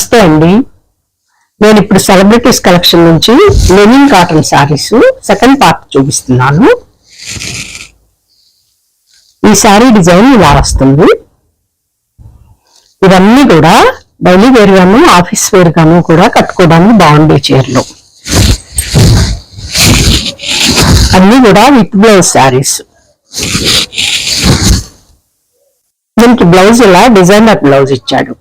నమస్తే అండి. నేను ఇప్పుడు సెలబ్రిటీస్ కలెక్షన్ నుంచి linen cotton saris second part చూపిస్తున్నాను. ఈ శారీ డిజైన్ ఇలా వస్తుంది. ఇవన్నీ కూడా డైలీ వేర్ గాను ఆఫీస్ వేర్ గాను కూడా కట్టుకోవడానికి బాగుండే చీరలు. అన్ని కూడా విత్ బ్లౌజ్ శారీస్ దీనికి బ్లౌజ్ ఇలా డిజైనర్ బ్లౌజ్ ఇచ్చాడు.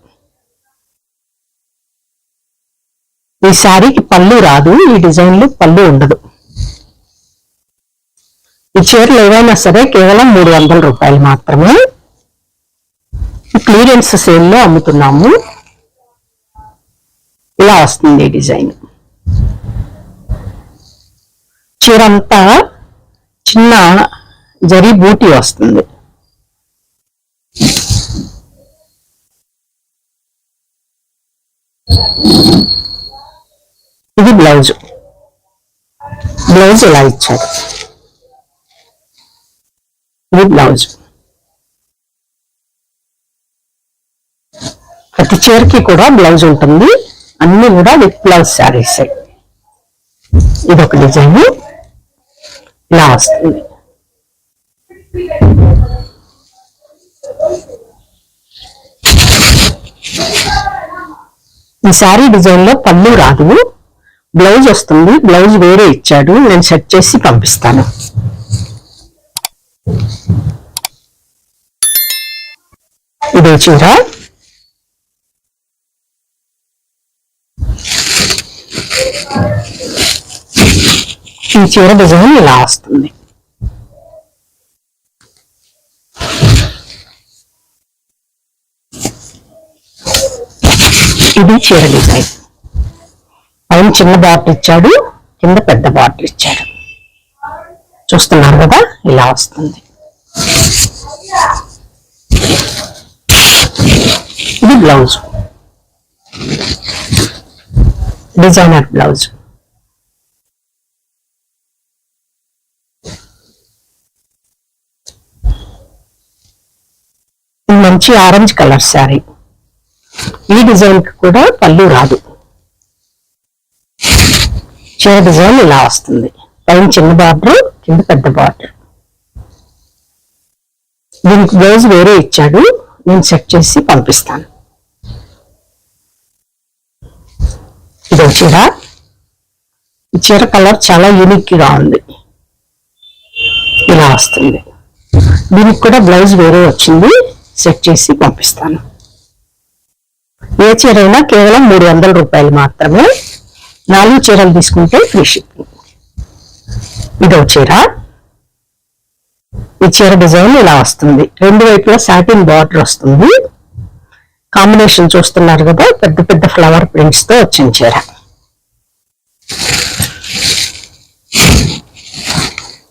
ఈ శారీకి పళ్ళు రాదు ఈ డిజైన్లో పళ్ళు ఉండదు. ఈ చీరలు ఏవైనా సరే కేవలం మూడు వందల రూపాయలు మాత్రమే. క్లియరెన్స్ సేల్లో అమ్ముతున్నాము. ఇలా వస్తుంది ఈ డిజైన్. చీర అంతా చిన్న జరీ బూటీ వస్తుంది. ఇది బ్లౌజ్. బ్లౌజ్ ఇలా ఇచ్చారు. ఇది బ్లౌజ్. ప్రతి చీరకి కూడా బ్లౌజ్ ఉంటుంది. అన్ని కూడా విత్ బ్లౌజ్ శారీస్. ఇది ఒక డిజైన్. ఇలా వస్తుంది ఈ శారీ డిజైన్లో పళ్ళు రాదు. బ్లౌజ్ వస్తుంది బ్లౌజ్ వేరే ఇచ్చాడు నేను సెట్ చేసి పంపిస్తాను. ఇదే చీర. ఈ చీర డిజైన్ ఇలా వస్తుంది. ఇది చీర డిజైన్. పైన చిన్న బాటిల్ ఇచ్చాడు కింద పెద్ద బాటిల్ ఇచ్చాడు. చూస్తున్నారు కదా ఇలా వస్తుంది. ఇది బ్లౌజ్. Designer blouse. మంచి ఆరెంజ్ కలర్ శారీ. ఈ డిజైన్కి కూడా పళ్ళు రాదు. చీర డిజైన్ ఇలా వస్తుంది. పైన చిన్న బార్డర్ కింద పెద్ద బార్డర్. దీనికి బ్లౌజ్ వేరే ఇచ్చాడు. నేను సెట్ చేసి పంపిస్తాను. ఇదో చీర. ఈ చీర కలర్ చాలా యూనిక్గా ఉంది. ఇలా వస్తుంది. దీనికి కూడా బ్లౌజ్ వేరే వచ్చింది. సెట్ చేసి పంపిస్తాను. ఏ చీర అయినా కేవలం మూడు వందల రూపాయలు మాత్రమే నాలుగు చీరలు తీసుకుంటే ఫ్రీ షిప్పింగ్ ఇదో చీర. ఈ చీర డిజైన్ ఇలా వస్తుంది. రెండు వైపులా సాటిన్ బార్డర్ వస్తుంది. కాంబినేషన్ చూస్తున్నారు కదా పెద్ద పెద్ద ఫ్లవర్ ప్రింట్స్తో వచ్చిన చీర.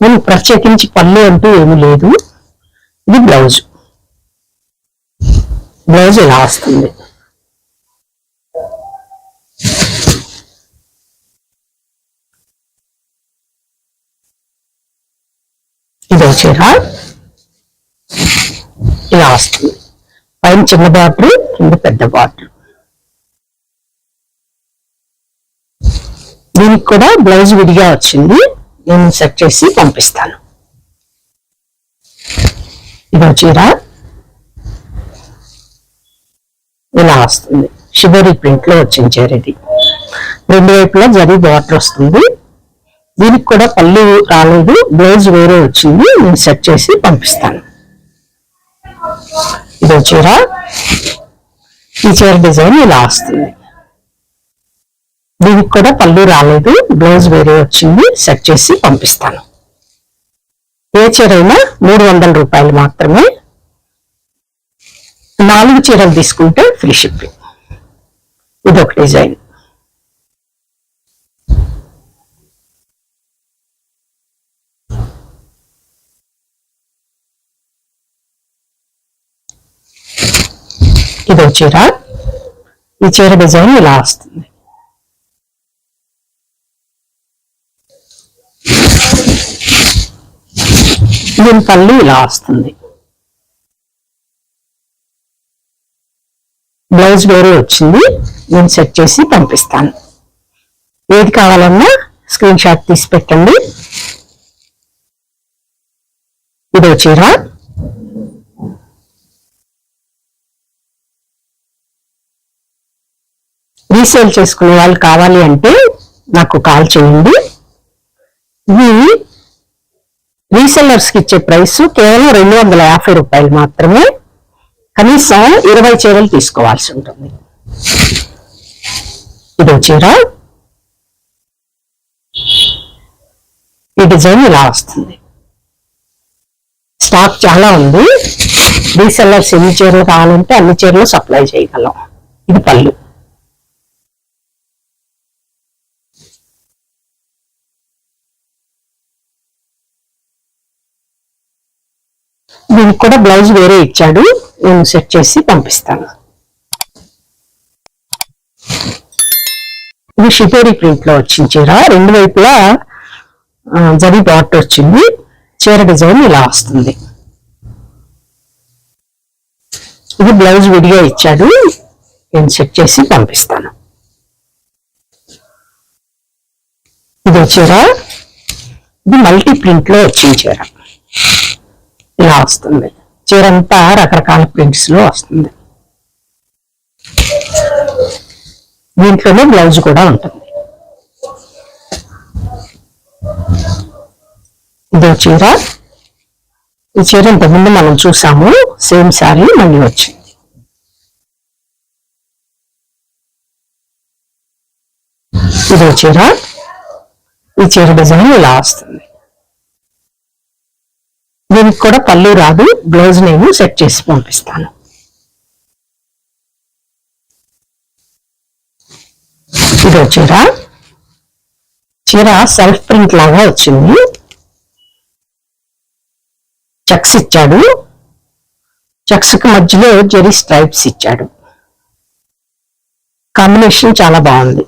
నేను ప్రత్యేకించి పళ్ళు అంటూ ఏమీ లేదు. ఇది బ్లౌజ్ బ్లౌజ్ ఇలా వస్తుంది ఇదో చీర. ఇలా వస్తుంది. పైన చిన్న బార్డర్ కింద పెద్ద బార్డర్. దీనికి కూడా బ్లౌజ్ విడిగా వచ్చింది. నేను సెట్ చేసి పంపిస్తాను. ఇదో చీర. ఇలా వస్తుంది. షిబరీ ప్రింట్లో వచ్చిన చీర ఇది. రెండు వైపులా జరీ బార్డర్ వస్తుంది. దీనికి కూడా పళ్ళు రాలేదు బ్లౌజ్ వేరే వచ్చింది నేను సెట్ చేసి పంపిస్తాను. ఇదో చీర. ఈ చీర డిజైన్ ఇలా వస్తుంది. దీనికి కూడా పళ్ళు రాలేదు బ్లౌజ్ వేరే వచ్చింది సెట్ చేసి పంపిస్తాను. ఏ చీర అయినా మూడు వందల రూపాయలు మాత్రమే. నాలుగు చీరలు తీసుకుంటే ఫ్రీ షిప్పింగ్. ఇదొక డిజైన్. ఇదో చీర ఈ చీర డిజైన్ ఇలా వస్తుంది. దీని పళ్ళు ఇలా వస్తుంది. బ్లౌజ్ వేరే వచ్చింది నేను సెట్ చేసి పంపిస్తాను. ఏది కావాలన్నా స్క్రీన్ షాట్ తీసి పెట్టండి. ఇదో చీర. రీసేల్ చేసుకునే వాళ్ళు కావాలి అంటే నాకు కాల్ చేయండి. ఇవి రీసెల్లర్స్కి ఇచ్చే ప్రైస్ కేవలం రెండు వందల యాభై రూపాయలు మాత్రమే. కనీసం ఇరవై చీరలు తీసుకోవాల్సి ఉంటుంది. ఇది చీర. ఈ డిజైన్ ఇలా వస్తుంది. స్టాక్ చాలా ఉంది. రీసెల్లర్స్ ఎన్ని చీరలు కావాలంటే అన్ని చీరలు సప్లై చేయగలం. ఇది పళ్ళు. దీనికి కూడా బ్లౌజ్ వేరే ఇచ్చాడు నేను సెట్ చేసి పంపిస్తాను. ఇది షిపేరీ ప్రింట్లో వచ్చింది చీర రెండు వైపులా ఆ, జరీ బాట్ వచ్చింది చీర డిజైన్ ఇలా వస్తుంది. ఇది బ్లౌజ్ విడిగా ఇచ్చాడు నేను సెట్ చేసి పంపిస్తాను. ఇది చీర ఇది మల్టీ ప్రింట్లో వచ్చింది చీర. ఇలా వస్తుంది. చీరంతా రకరకాల ప్రింట్స్లో వస్తుంది. దీంట్లోనే బ్లౌజ్ కూడా ఉంటుంది. ఇదో చీర. ఈ చీర ఇంతకుముందు మనం చూసాము సేమ్ శారీ మళ్ళీ వచ్చింది. ఇదో చీర. ఈ చీర డిజైన్ ఇలా వస్తుంది. దీనికి కూడా పళ్ళు రాదు బ్లౌజ్ నేను సెట్ చేసి పంపిస్తాను. ఇదో చీర. చీర సెల్ఫ్ ప్రింట్ లాగా వచ్చింది. చెక్స్ ఇచ్చాడు. చెక్స్కి మధ్యలో జెరీ స్ట్రైప్స్ ఇచ్చాడు. కాంబినేషన్ చాలా బాగుంది.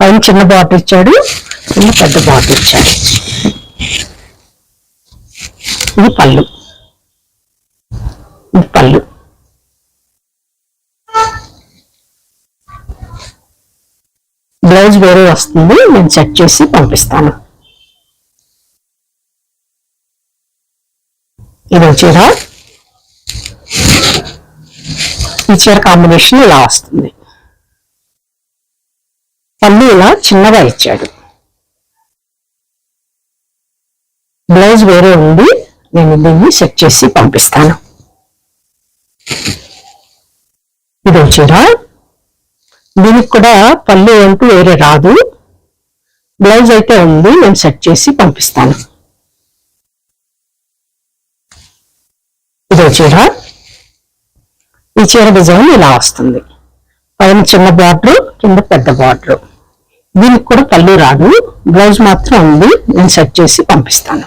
పైన చిన్న బాటిల్ ఇచ్చాడు కింద పెద్ద బాటిల్ ఇచ్చాడు. ఇది పళ్ళు. ఇది పళ్ళు. బ్లౌజ్ వేరే వస్తుంది నేను సెట్ చేసి పంపిస్తాను. ఇది చీర. ఈ చీర కాంబినేషన్ ఇలా వస్తుంది. పళ్ళు ఇలా చిన్నగా ఇచ్చాడు. బ్లౌజ్ వేరే ఉంది నేను దీన్ని సెట్ చేసి పంపిస్తాను. ఇది చీర దీనికి కూడా పళ్ళు అంటూ వేరే రాదు. బ్లౌజ్ అయితే ఉంది నేను సెట్ చేసి పంపిస్తాను. ఇదో చీర ఈ చీర డిజైన్ ఇలా వస్తుంది. పైన చిన్న బార్డర్ కింద పెద్ద బార్డర్ దీనికి కూడా పళ్ళు రాదు. బ్లౌజ్ మాత్రం ఉంది నేను సెట్ చేసి పంపిస్తాను.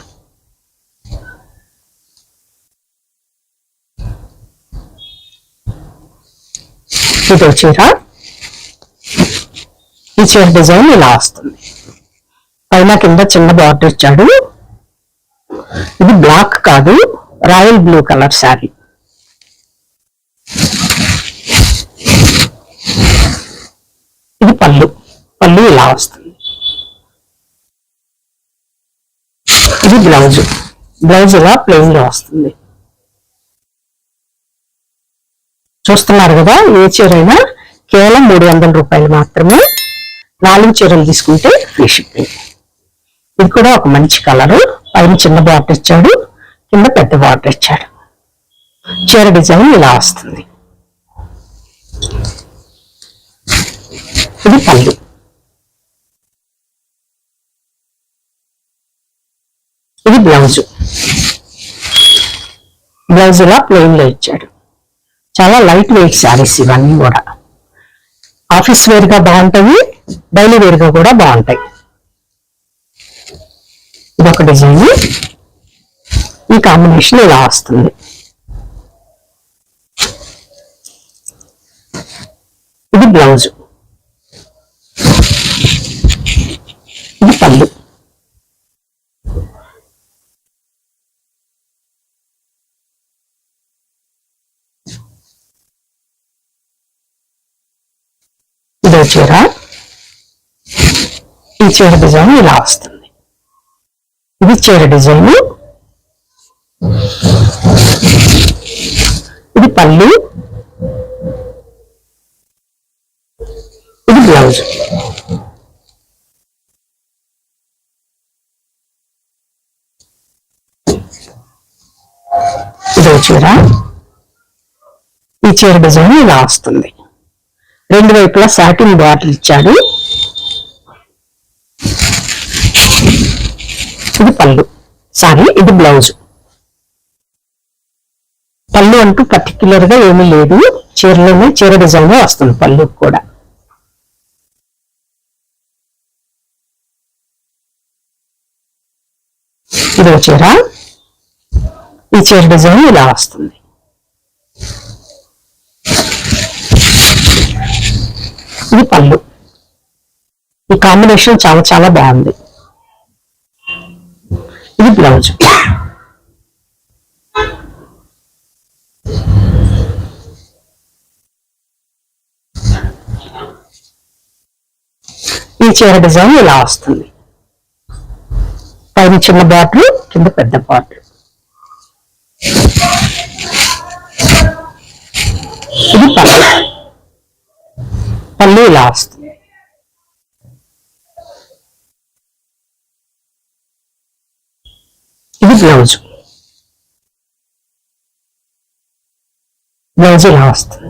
ఇదో చీర ఈ చీర డిజైన్ ఇలా వస్తుంది. పైన కింద చిన్న బార్డర్ ఇచ్చాడు. ఇది బ్లాక్ కాదు రాయల్ బ్లూ కలర్ శారీ. ఇది పళ్ళు. పళ్ళు ఇలా వస్తుంది. ఇది బ్లౌజ్. బ్లౌజ్ ఇలా ప్లెయిన్లో వస్తుంది. చూస్తున్నారు కదా ఏ చీరైనా కేవలం మూడు వందల రూపాయలు మాత్రమే నాలుగు చీరలు తీసుకుంటే ఫ్రీ షిప్పింగ్ ఇది కూడా ఒక మంచి కలరు. పైన చిన్న బాటర్ ఇచ్చాడు కింద పెద్ద బాటర్ ఇచ్చాడు. చీర డిజైన్ ఇలా వస్తుంది. ఇది పళ్ళు. ఇది బ్లౌజ్. బ్లౌజ్ ఇలా ప్లెయిన్లో ఇచ్చాడు. చాలా లైట్ వెయిట్ శారీస్ ఇవన్నీ కూడా. ఆఫీస్ వేర్గా బాగుంటాయి డైలీ వేర్గా కూడా బాగుంటాయి. ఇదొక డిజైన్. ఈ కాంబినేషన్ ఇలా వస్తుంది. ఇది బ్లౌజ్ ఇది పళ్ళు. ఇదో చీర. ఈ చీర డిజైన్ ఇలా వస్తుంది. ఇది చీర డిజైన్. ఇది పళ్ళు. ఇది బ్లౌజ్. ఇదో చీర. ఈ చీర డిజైన్ ఇలా వస్తుంది. రెండు వైపులా సాటిన్ బాటిల్ ఇచ్చాడు. ఇది పళ్ళు. సారీ ఇది బ్లౌజ్. పళ్ళు అంటూ పర్టికులర్గా ఏమీ లేదు. చీరలోనే చీర డిజైన్ వస్తుంది పళ్ళు కూడా. ఇదో చీర. ఈ చీర డిజైన్ ఇలా వస్తుంది. ఇది పళ్ళు. ఈ కాంబినేషన్ చాలా చాలా బాగుంది. ఇది బ్లౌజ్ ఈ చీర డిజైన్ ఇలా వస్తుంది. పైన చిన్న బాటిల్ కింద పెద్ద బాటిల్ ఇది పళ్ళు. మళ్ళీ ఇలా వస్తుంది ఇది బ్లౌజ్. బ్లౌజ్ ఇలా వస్తుంది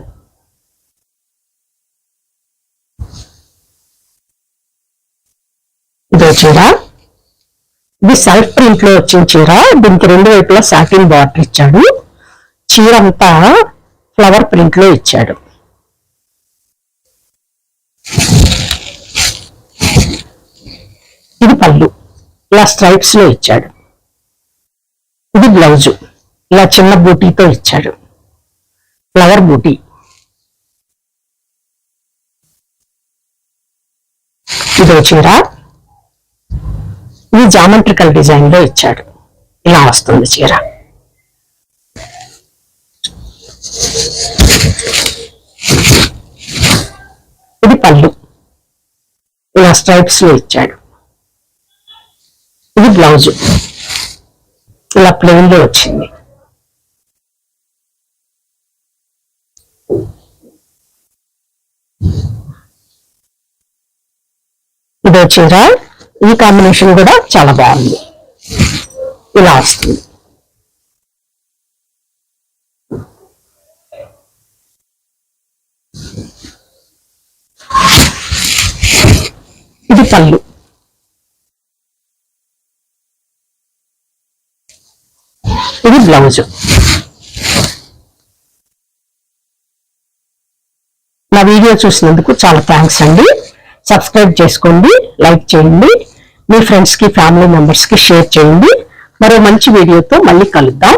ఇదో చీర. ఇది సెల్ఫ్ ప్రింట్లో వచ్చిన చీర. దీనికి రెండు వైపులా సాటిన్ బార్డర్ ఇచ్చాడు. చీర అంతా ఫ్లవర్ ప్రింట్లో ఇచ్చాడు. ఇది పళ్ళు. ఇలా స్ట్రైప్స్లో ఇచ్చాడు. ఇది బ్లౌజ్ ఇలా చిన్న బూటీతో ఇచ్చాడు. ఫ్లవర్ బూటీ ఇదో చీర ఇది జామెట్రికల్ డిజైన్లో ఇచ్చాడు. ఇలా వస్తుంది చీర. ఇది పళ్ళు. ఇలా స్ట్రైప్స్లో ఇచ్చాడు. ఇది బ్లౌజ్. ఇలా ప్లెయిన్లో వచ్చింది. ఇదో చీర ఈ కాంబినేషన్ కూడా చాలా బాగుంది. ఇలా వస్తుంది. ఇది పళ్ళు. ఇది బ్లౌజ్. నా వీడియో చూసినందుకు చాలా థ్యాంక్స్ అండి. సబ్స్క్రైబ్ చేసుకోండి లైక్ చేయండి. మీ ఫ్రెండ్స్కి ఫ్యామిలీ మెంబర్స్కి షేర్ చేయండి. మరో మంచి వీడియోతో మళ్ళీ కలుద్దాం.